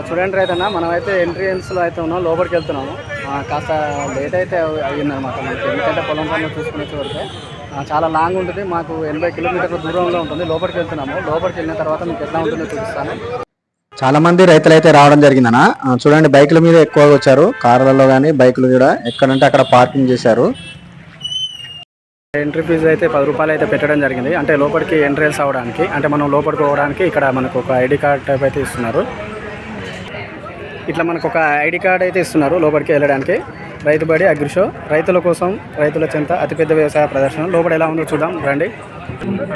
చూడండి రైతన్న మనం అయితే ఎంట్రీన్స్లో అయితే ఉన్నాం లోపలికి వెళ్తున్నాము. కాస్త లేట్ అయితే అయి- అయ్యిందనమాట మనకి. ఎందుకంటే పొలం పనులు చూసుకునే వరకు చాలా లాంగ్ ఉంటుంది. మాకు ఎనభై కిలోమీటర్ల దూరంలో ఉంటుంది. లోపలికి వెళ్తున్నాము. లోపలికి వెళ్ళిన తర్వాత మీకు ఎట్లా ఉంటుందో చూపిస్తాను. చాలా మంది రైతులు అయితే రావడం జరిగిందన్న. ఆ, చూడండి బైకుల మీద ఎక్కువగా వచ్చారు. కార్లలో కానీ బైకులు కూడా ఎక్కడంటే అక్కడ పార్కింగ్ చేశారు. ఎంట్రీ ఫీజు అయితే పది రూపాయలు అయితే పెట్టడం జరిగింది. అంటే లోపలికి ఎంట్రెన్స్ అవ్వడానికి అంటే మనం లోపలికి పోవడానికి ఇక్కడ మనకు ఒక ఐడి కార్డ్ టైప్ అయితే ఇస్తున్నారు. ఇట్లా మనకు ఒక ఐడి కార్డ్ అయితే ఇస్తున్నారు లోపలికి వెళ్ళడానికి. రైతు బడి అగ్రిషో రైతుల కోసం రైతుల చెంత అతిపెద్ద వ్యవసాయ ప్రదర్శన. లోపల ఎలా ఉందో చూద్దాం. రండి.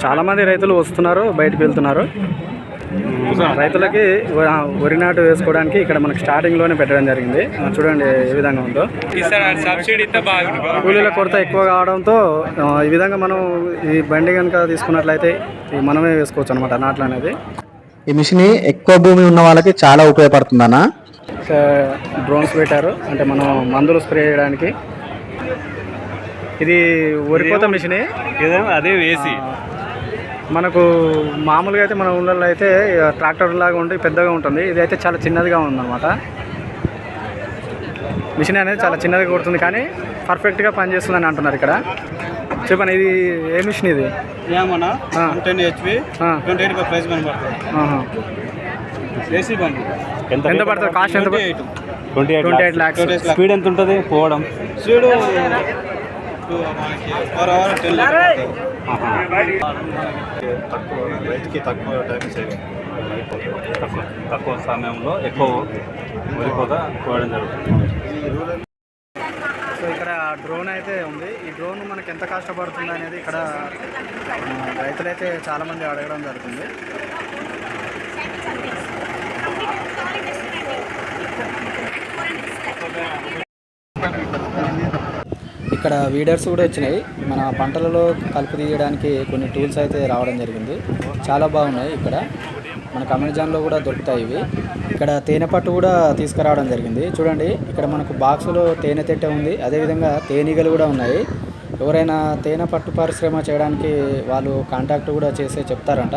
చాలామంది రైతులు వస్తున్నారు బయటకు వెళ్తున్నారు. రైతులకి వరి నాటు వేసుకోవడానికి ఇక్కడ మనకు స్టార్టింగ్లోనే పెట్టడం జరిగింది. చూడండి ఏ విధంగా ఉందో. కూలీల కొరత ఎక్కువ కావడంతో ఈ విధంగా మనం ఈ బండి కనుక తీసుకున్నట్లయితే మనమే వేసుకోవచ్చు అనమాట నాట్లు అనేది ఈ మిషన్ ఎక్కువ భూమి ఉన్న వాళ్ళకి చాలా ఉపయోగపడుతుందన్నా. డ్రోన్స్ పెట్టారు. అంటే మనం మందులు స్ప్రే చేయడానికి. ఇది వరిపోత మిషనే అదే వేసి. మనకు మామూలుగా అయితే మన ఊళ్ళల్లో అయితే ట్రాక్టర్ లాగా ఉండి పెద్దగా ఉంటుంది. ఇది అయితే చాలా చిన్నదిగా ఉందన్నమాట. మిషన్ అనేది చాలా చిన్నదిగా కొడుతుంది. కానీ పర్ఫెక్ట్గా పనిచేస్తుందని అంటున్నారు ఇక్కడ. చెప్పండి ఇది ఏ మిషన్ ఇది. Ten HP twenty eight price. AC బండి. ఎంత పడుతుంది? కాస్ట్ ఎంత twenty eight twenty eight lakhs speed ఎంత ఉంటుంది పోవడం. స్పీడ్ రైతుకి తక్కువ టైం సేవ్ తక్కువ తక్కువ సమయంలో ఎక్కువ వరిపోత పోవడం జరుగుతుంది. సో ఇక్కడ డ్రోన్ అయితే ఉంది. ఈ డ్రోన్ మనకి ఎంత కష్టపడుతుంది అనేది ఇక్కడ రైతులైతే చాలా మంది అడగడం జరుగుతుంది. ఇక్కడ వీడర్స్ కూడా వచ్చినాయి. మన పంటలలో కలుపు తీయడానికి కొన్ని టూల్స్ అయితే రావడం జరిగింది. చాలా బాగున్నాయి ఇక్కడ. మనకు అమెజాన్లో కూడా దొరుకుతాయి ఇవి. ఇక్కడ తేనె పట్టు కూడా తీసుకురావడం జరిగింది. చూడండి ఇక్కడ మనకు బాక్సులో తేనె తెట్టె ఉంది. అదేవిధంగా తేనీగలు కూడా ఉన్నాయి. ఎవరైనా తేనె పట్టు పరిశ్రమ చేయడానికి వాళ్ళు కాంటాక్ట్ కూడా చేసే చెప్తారంట.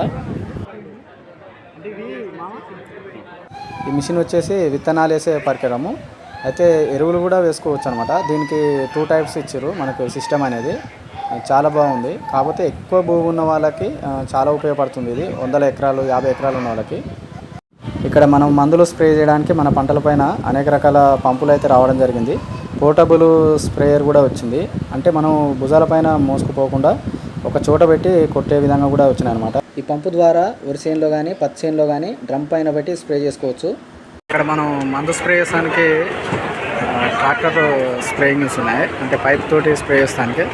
ఈ మిషన్ వచ్చేసి విత్తనాలు వేసే పరికరము. అయితే ఎరువులు కూడా వేసుకోవచ్చు అనమాట దీనికి టూ టైప్స్ ఇచ్చారు మనకు సిస్టమ్ అనేది. చాలా బాగుంది. కాకపోతే ఎక్కువ భూమి ఉన్న వాళ్ళకి చాలా ఉపయోగపడుతుంది ఇది. వందల ఎకరాలు యాభై ఎకరాలు ఉన్న వాళ్ళకి. ఇక్కడ మనం మందులు స్ప్రే చేయడానికి మన పంటలపైన అనేక రకాల పంపులు అయితే రావడం జరిగింది. పోర్టబుల్ స్ప్రేయర్ కూడా వచ్చింది. అంటే మనం భుజాలపైన మోసుకుపోకుండా ఒక చోట పెట్టి కొట్టే విధంగా కూడా వచ్చినాయి అనమాట ఈ పంపు ద్వారా వరి చేనులో కానీ పత్తి చేనులో కానీ డ్రమ్ పైన పెట్టి స్ప్రే చేసుకోవచ్చు. ఇక్కడ మనం మందు స్ప్రే చేసానికి ట్రాక్టర్ స్ప్రేయింగ్స్ ఉన్నాయి అంటే పైప్ తోటి స్ప్రే చేస్తానికి.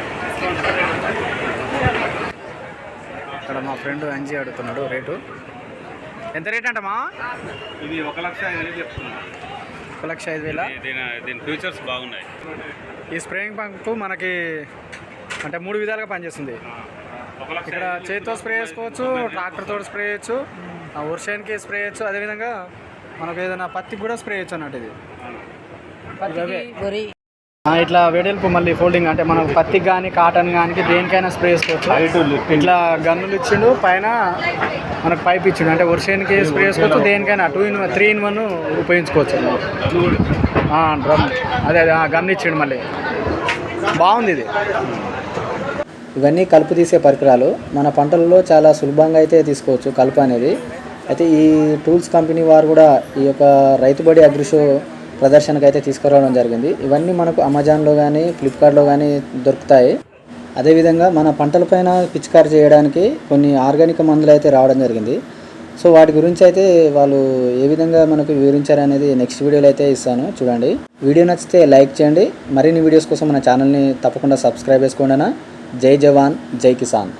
ఇక్కడ మా ఫ్రెండ్ అంజీ అడుగుతున్నాడు రేటు. ఎంత రేట్ అంటమా ఇది ఒక లక్ష ఐదు వేలు చెప్తున్నా. ఒక లక్ష ఐదు వేల? దీని ఫీచర్స్ బాగున్నాయి. ఈ స్ప్రేయింగ్ పంపు మనకి అంటే మూడు విధాలుగా పనిచేస్తుంది. ఇక్కడ చేతితో స్ప్రే చేసుకోవచ్చు ట్రాక్టర్ తోటి స్ప్రే చేయొచ్చు ఆ వర్షానికి స్ప్రే చేయొచ్చు. అదేవిధంగా మనకు ఏదైనా పత్తికి కూడా స్ప్రే చేయొచ్చు అన్నట్టు ఇది. ఇట్లా వెడల్పు మళ్ళీ ఫోల్డింగ్ అంటే మనం పత్తికి కానీ కాటన్ కానీ దేనికైనా స్ప్రే చేసుకోవచ్చు. ఇట్లా గన్నులు ఇచ్చిండు పైన మనకు పైప్ ఇచ్చిండు. అంటే వర్షానికి స్ప్రే చేసుకోవచ్చు దేనికైనా two in three in one ఉపయోగించుకోవచ్చు. ఆ, డ్రమ్. అదే అదే ఆ, గన్ ఇచ్చిండు మళ్ళీ. బాగుంది ఇది. ఇవన్నీ కలుపు తీసే పరికరాలు. మన పంటలలో చాలా సులభంగా అయితే తీసుకోవచ్చు కలుపు అనేది. అయితే ఈ టూల్స్ కంపెనీ వారు కూడా ఈ యొక్క రైతుబడి అగ్రిషో ప్రదర్శనకు అయితే తీసుకురావడం జరిగింది. ఇవన్నీ మనకు అమెజాన్లో కానీ ఫ్లిప్కార్ట్లో కానీ దొరుకుతాయి. అదేవిధంగా మన పంటలపైన పిచికారి చేయడానికి కొన్ని ఆర్గానిక్ మందులు అయితే రావడం జరిగింది. సో వాటి గురించి అయితే వాళ్ళు ఏ విధంగా మనకు వివరించారు అనేది నెక్స్ట్ వీడియోలో అయితే ఇస్తాను. చూడండి. వీడియో నచ్చితే లైక్ చేయండి. మరిన్ని వీడియోస్ కోసం మన ఛానల్ని తప్పకుండా సబ్స్క్రైబ్ చేసుకోండి जय जवान जय किसान।